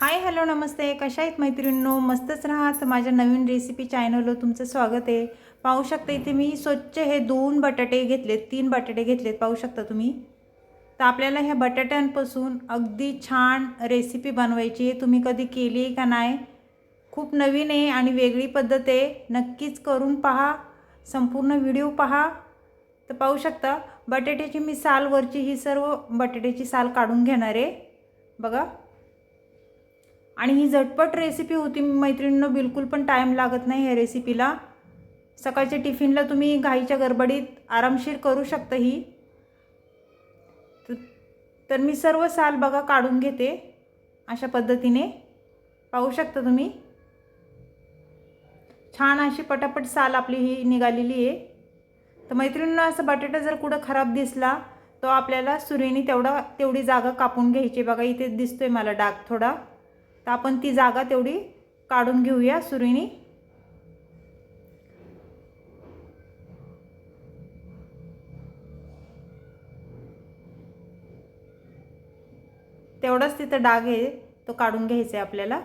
Hi hello नमस्ते. कशा आहेत मैत्रिणींनो? मस्तच राहा तर माझ्या नवीन रेसिपी चॅनलवर तुमचं स्वागत आहे. पाहू शकता इथे मी स्वच्छ हे दोन बटाटे घेतलेत. तीन बटाटे घेतलेत. पाहू शकता तुम्ही? तर आपल्याला ह्या बटाट्यांपासून अगदी छान रेसिपी बनवायची आहे. तुम्ही कधी केली आहे का नाही? खूप नवीन आहे आणि वेगळी पद्धत आहे. नक्कीच करून पहा. संपूर्ण व्हिडिओ पहा. तर पाहू शकता बटाट्याची मी सालवरची ही सर्व बटाट्याची साल काढून घेणार आहे. बघा. आणि ही झटपट रेसिपी होती मैत्रिणींनो बिलकुल पण टाईम लागत नाही या रेसिपीला सकाळच्या टिफिनला तुम्ही घाईच्या गडबडीत आरामशीर करू शकता ही. तर मी सर्व साल बघा काढून घेते. अशा पद्धतीने. पाहू शकता तुम्ही. छान अशी पटापट साल आपली ही निघालेली आहे. तर मैत्रिणींना असं बटाटा जर कुठं खराब दिसला तो आपल्याला सुरीने तेवढा तेवढी जागा कापून घ्यायची. बघा इथे दिसतोय मला डाग थोडा. तर आपण ती जागा तेवढी काढून घेऊया सुरीनी. तेवढाच तिथं डाग आहे तो काढून घ्यायचा आहे आपल्याला.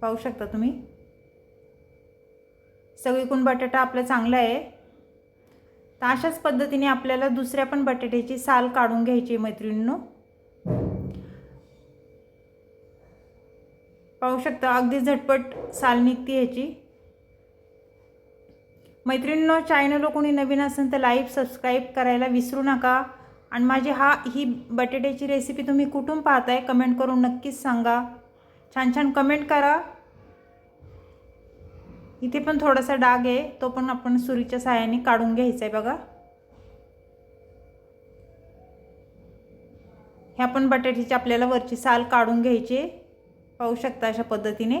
पाहू शकता तुम्ही? सगळीकडून बटाटा आपला चांगला आहे. तर अशाच पद्धतीने आपल्याला दुसऱ्या पण बटाट्याची साल काढून घ्यायची मैत्रिणींनो. पाहू शकता अगदी झटपट साल निघते ह्याची. मैत्रिणींनो चॅनलवर कोणी नवीन असेल तर लाईव्ह सबस्क्राईब करायला विसरू नका. आणि माझी हा ही बटाट्याची रेसिपी तुम्ही कुठून पाहताय कमेंट करून नक्कीच सांगा. छान छान कमेंट करा. इथे पण थोडासा डाग आहे तो पण आपण सुरीच्या सहाय्याने काढून घ्यायचा आहे बघा. ह्या पण बटाट्याची आपल्याला वरची साल काढून घ्यायची आहे. पाहू शकता अशा पद्धतीने.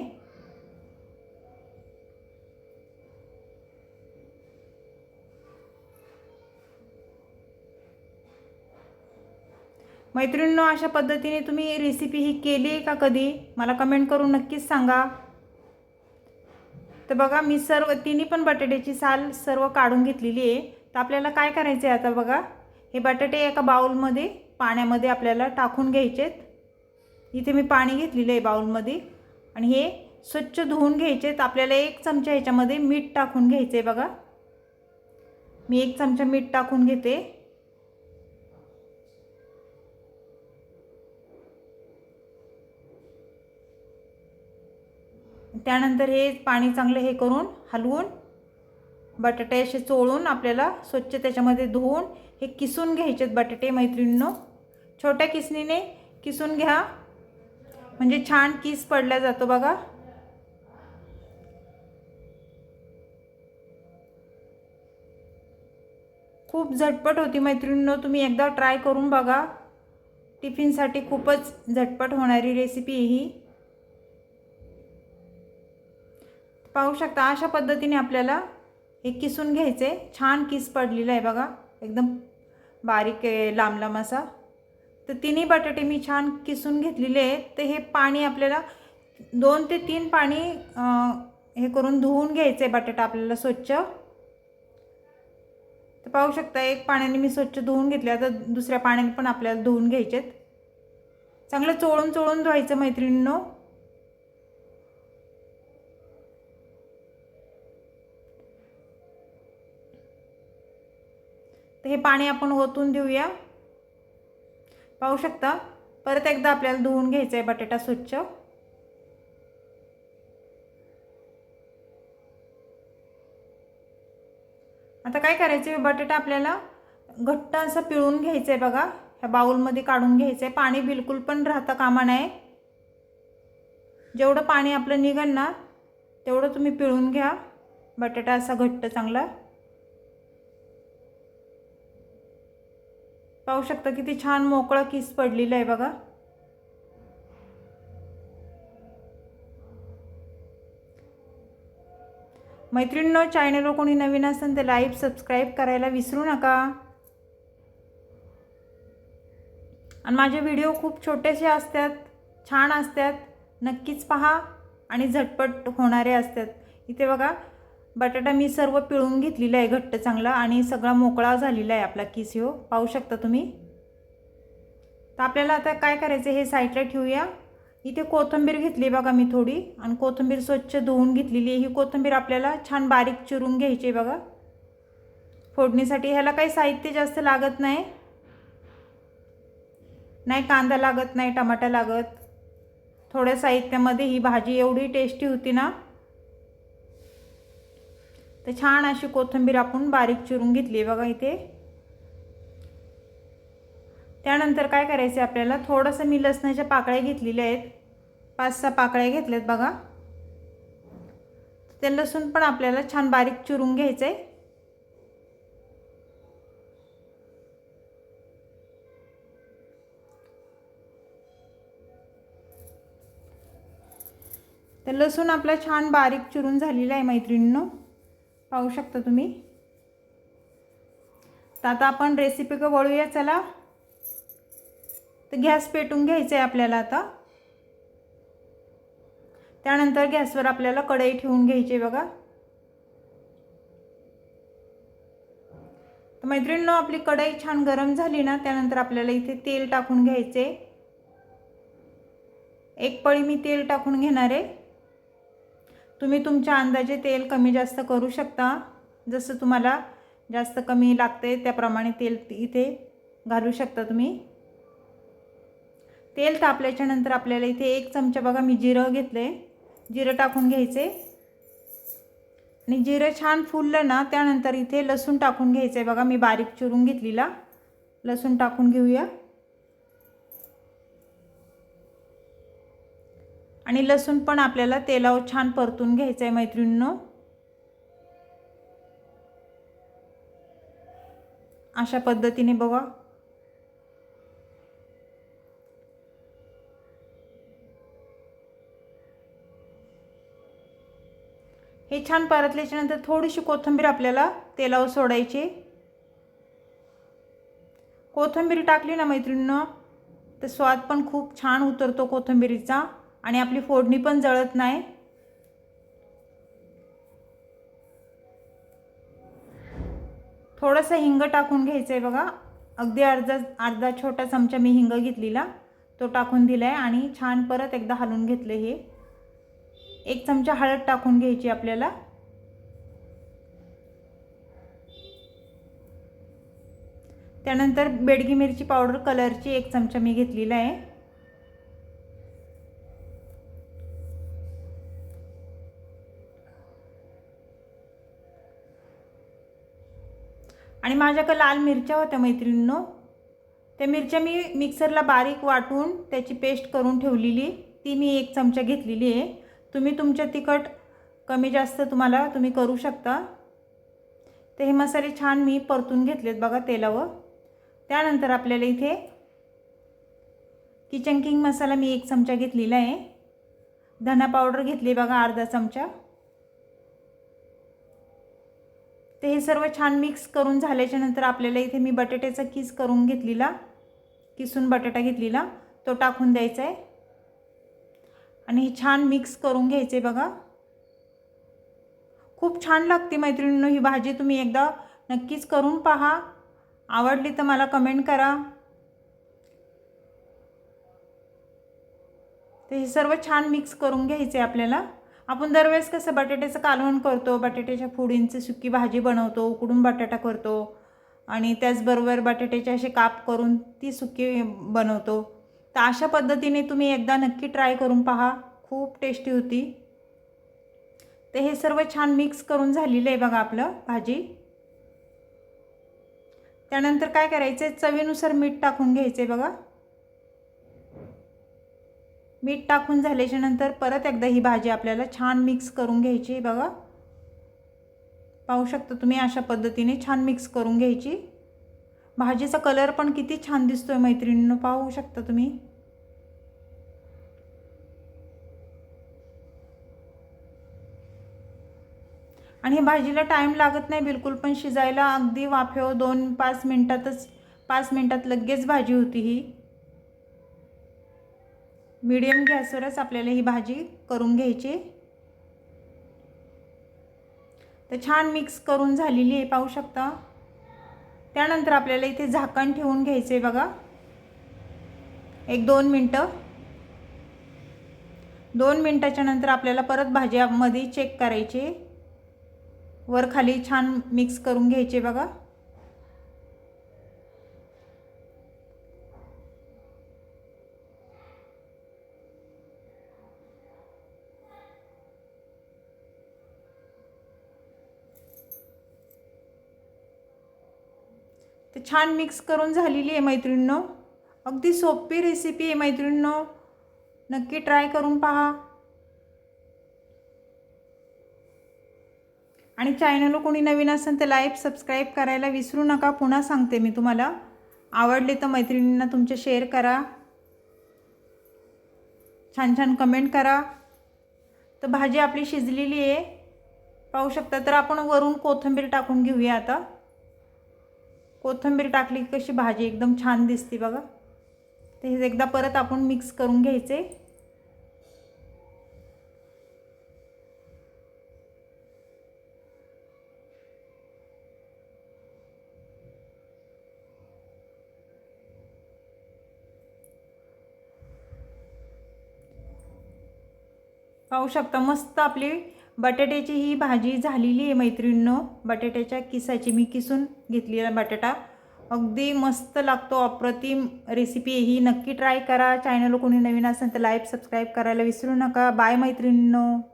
मैत्रिणींनो अशा पद्धतीने तुम्ही रेसिपी ही केली आहे का कधी? मला कमेंट करून नक्कीच सांगा. तर बघा मी सर्व तिन्ही पण बटाट्याची साल सर्व काढून घेतलेली आहे. तर आपल्याला काय करायचं आहे आता बघा? हे बटाटे एका बाउलमध्ये पाण्यामध्ये आपल्याला टाकून घ्यायचेत. इथे मी पाणी घेतलेलं आहे बाऊलमध्ये आणि हे स्वच्छ धुवून घ्यायचेत आपल्याला एक चमचा ह्याच्यामध्ये मीठ टाकून घ्यायचं आहे बघा. मी एक चमचा मीठ टाकून घेते. त्यानंतर हे पाणी चांगलं हे करून हलवून बटाटे असे चोळून आपल्याला स्वच्छ त्याच्यामध्ये धुवून हे किसून घ्यायचे आहेत बटाटे मैत्रिणींनो. छोट्या किसणीने किसून घ्या. म्हणजे छान किस पडला जातो बघा. खूप झटपट होती मैत्रिणींनो तुम्ही एकदा ट्राय करून बघा. टिफिनसाठी खूपच झटपट होणारी रेसिपी ही. पाहू शकता अशा पद्धतीने आपल्याला हे किसून घ्यायचे. छान किस पडलेलं आहे बघा. एकदम बारीक आहे लांब लांब असा. तर तिन्ही बटाटे मी छान किसून घेतलेले आहेत. तर हे पाणी आपल्याला दोन ते तीन पाणी हे करून धुवून घ्यायचं आहे बटाटा आपल्याला स्वच्छ. तर पाहू शकता एक पाण्याने मी स्वच्छ धुवून घेतले. आता दुसऱ्या पाण्याने पण आपल्याला धुवून घ्यायचेत चांगलं चोळून चोळून धुवायचं मैत्रिणींनो. तर हे पाणी आपण ओतून देऊया. पाहू शकता. परत एकदा आपल्याला धुवून घ्यायचं आहे बटाटा स्वच्छ. आता काय करायचं आहे बटाटा आपल्याला घट्ट असं पिळून घ्यायचं आहे बघा. ह्या बाऊलमध्ये काढून घ्यायचं आहे पाणी बिलकुल पण राहता कामा नाही जेवढं पाणी आपलं निघणार ना तेवढं तुम्ही पिळून घ्या. बटाटा असा घट्ट चांगला पाहू शकता किती छान मोकळं किस पडलेलं आहे बघा. मैत्रिणींनो चॅनलवर कोणी नवीन असेल तर लाईव्ह सबस्क्राईब करायला विसरू नका. आणि माझे व्हिडिओ खूप छोटेसे असतात छान असतात. नक्कीच पहा आणि झटपट होणारे असतात. इथे बघा बटाटा मी सर्व पिळून घेतलेला आहे घट्ट चांगला आणि सगळा मोकळा झालेला आहे आपला किस हो. पाहू शकता तुम्ही? तर आपल्याला आता काय करायचं हे साईडला ठेवूया. इथे कोथिंबीर घेतली बघा मी थोडी आणि कोथिंबीर स्वच्छ धुवून घेतलेली आहे. ही कोथिंबीर आपल्याला छान बारीक चिरून घ्यायची आहे बघा. फोडणीसाठी ह्याला काही साहित्य जास्त लागत नाही. नाही कांदा लागत नाही टमाटा लागत. थोड्या साहित्यामध्ये ही भाजी एवढी टेस्टी होती ना. तर छान अशी कोथिंबीर आपण बारीक चिरून घेतली आहे बघा इथे. त्यानंतर काय करायचं आहे आपल्याला? थोडंसं मी लसणाच्या पाकळ्या घेतलेल्या आहेत. पाच सहा पाकळ्या घेतल्यात बघा. ते लसूण पण आपल्याला छान बारीक चिरून घ्यायचं आहे तर लसूण आपला छान बारीक चिरून झालेला आहे मैत्रिणींनो. पाहू शकता तुम्ही. तर आता आपण रेसिपी का वळूया चला. तर गॅस पेटून घ्यायचं आहे आपल्याला आता. त्यानंतर गॅसवर आपल्याला कढई ठेवून घ्यायची बघा. तर मैत्रिणींनो आपली कढई छान गरम झाली ना त्यानंतर आपल्याला इथे तेल टाकून घ्यायचे एक पळी मी तेल टाकून घेणार आहे. तुम्ही तुमच्या अंदाजे तेल कमी जास्त करू शकता. जसं तुम्हाला जास्त कमी लागते त्याप्रमाणे तेल इथे घालू शकता तुम्ही. तेल तापल्याच्या नंतर आपल्याला इथे एक चमचा बघा मी जिरं घेतलं आहे जिरं टाकून घ्यायचे आणि जिरं छान फुललं ना त्यानंतर इथे लसूण टाकून घ्यायचं आहे बघा मी बारीक चिरून घेतलेला. लसूण टाकून घेऊया. आणि लसूण पण आपल्याला तेलावर छान परतून घ्यायचं आहे मैत्रिणींनो. अशा पद्धतीने बघा. हे छान परतल्याच्या नंतर थोडीशी कोथिंबीर आपल्याला तेलावर सोडायची. कोथिंबीर टाकली ना मैत्रिणीनं तर स्वाद पण खूप छान उतरतो कोथिंबीरीचा. आणि आपली फोडणी पण जळत नाही. थोडंसं हिंग टाकून घ्यायचं आहे बघा. अगदी अर्धा अर्धा छोटा चमचा मी हिंग घेतलेला. तो टाकून दिला आहे आणि छान परत एकदा हलवून घेतलं हे. एक चमचा हळद टाकून घ्यायची आपल्याला. त्यानंतर बेडगी मिरची पावडर कलरची एक चमचा मी घेतलेला आहे. आणि माझ्याकडे लाल मिरच्या होत्या मैत्रिणींनो. त्या मिरच्या मी मिक्सरला बारीक वाटून त्याची पेस्ट करून ठेवलेली. ती मी एक चमचा घेतलेली आहे. तुम्ही तुमच्या तिखट कमी जास्त तुम्हाला तुम्ही करू शकता. तर हे मसाले छान मी परतून घेतलेत बघा तेलावर. त्यानंतर आपल्याला इथे किचन किंग मसाला मी एक चमचा घेतलेला आहे. धना पावडर घेतली बघा अर्धा चमचा. ते हे सर्व छान मिक्स करून झाल्याच्यानंतर आपल्याला इथे मी बटाट्याचा किस करून घेतलेला किसून बटाटा घेतलेला तो टाकून द्यायचा आहे. आणि हे छान मिक्स करून घ्यायचे बघा. खूप छान लागते मैत्रिणींनो ही भाजी तुम्ही एकदा नक्कीच करून पहा. आवडली तर मला कमेंट करा. ते हे सर्व छान मिक्स करून घ्यायचे आपल्याला. आपण दरवेळेस कसं बटाट्याचं कालवण करतो बटाट्याच्या फोडींची सुकी भाजी बनवतो उकडून बटाटा करतो आणि त्याचबरोबर बटाट्याचे असे काप करून ती सुकी बनवतो. तर अशा पद्धतीने तुम्ही एकदा नक्की ट्राय करून पहा. खूप टेस्टी होती. तर हे सर्व छान मिक्स करून झालेलं आहे बघा आपलं भाजी. त्यानंतर काय करायचं आहे चवीनुसार मीठ टाकून घ्यायचं आहे बघा. मीठ टाकून झाल्याच्यानंतर परत एकदा ही भाजी आपल्याला छान मिक्स करून घ्यायची. बघा. पाहू शकता तुम्ही अशा पद्धतीने छान मिक्स करून घ्यायची. भाजीचा कलर पण किती छान दिसतो आहे मैत्रिणीनं. पाहू शकता तुम्ही. आणि भाजीला टाईम लागत नाही बिलकुल पण शिजायला अगदी वाफेव दोन पाच मिनटातच पाच मिनटात लगेच भाजी होती ही. मीडियम गॅसवरच आपल्याला ही भाजी करून घ्यायची. तर छान मिक्स करून झालेली आहे पाहू शकता. त्यानंतर आपल्याला इथे झाकण ठेवून घ्यायचं आहे बघा. एक दोन मिनटं. दोन मिनटाच्या नंतर आपल्याला परत भाज्यामध्ये चेक करायचे. वर खाली छान मिक्स करून घ्यायचे बघा. छान मिक्स करून झालेली आहे मैत्रिणींनो. अगदी सोपी रेसिपी आहे मैत्रिणींनो. नक्की ट्राय करून पहा. आणि चॅनल कोणी नवीन असेल तर लाईक सबस्क्राईब करायला विसरू नका. पुन्हा सांगते मी तुम्हाला. आवडले तर मैत्रिणींना तुमचे शेअर करा. छान छान कमेंट करा. तर भाजी आपली शिजलेली आहे. पाहू शकता तर आपण वरून कोथिंबीर टाकून घेऊया आता. कोथिंबीर टाकली की कशी भाजी एकदम छान दिसते बघा. ते हे एकदा परत आपण मिक्स करून घ्यायचे. पाहू शकता मस्त आपली बटाट्याची ही भाजी झालेली आहे मैत्रिणींनो. बटाट्याच्या किसाची मी किसून घेतलेला बटाटा. अगदी मस्त लागतो अप्रतिम रेसिपी ही. नक्की ट्राय करा. चॅनल कोणी नवीन असेल तर लाईक सबस्क्राईब करायला विसरू नका. बाय मैत्रिणींनो.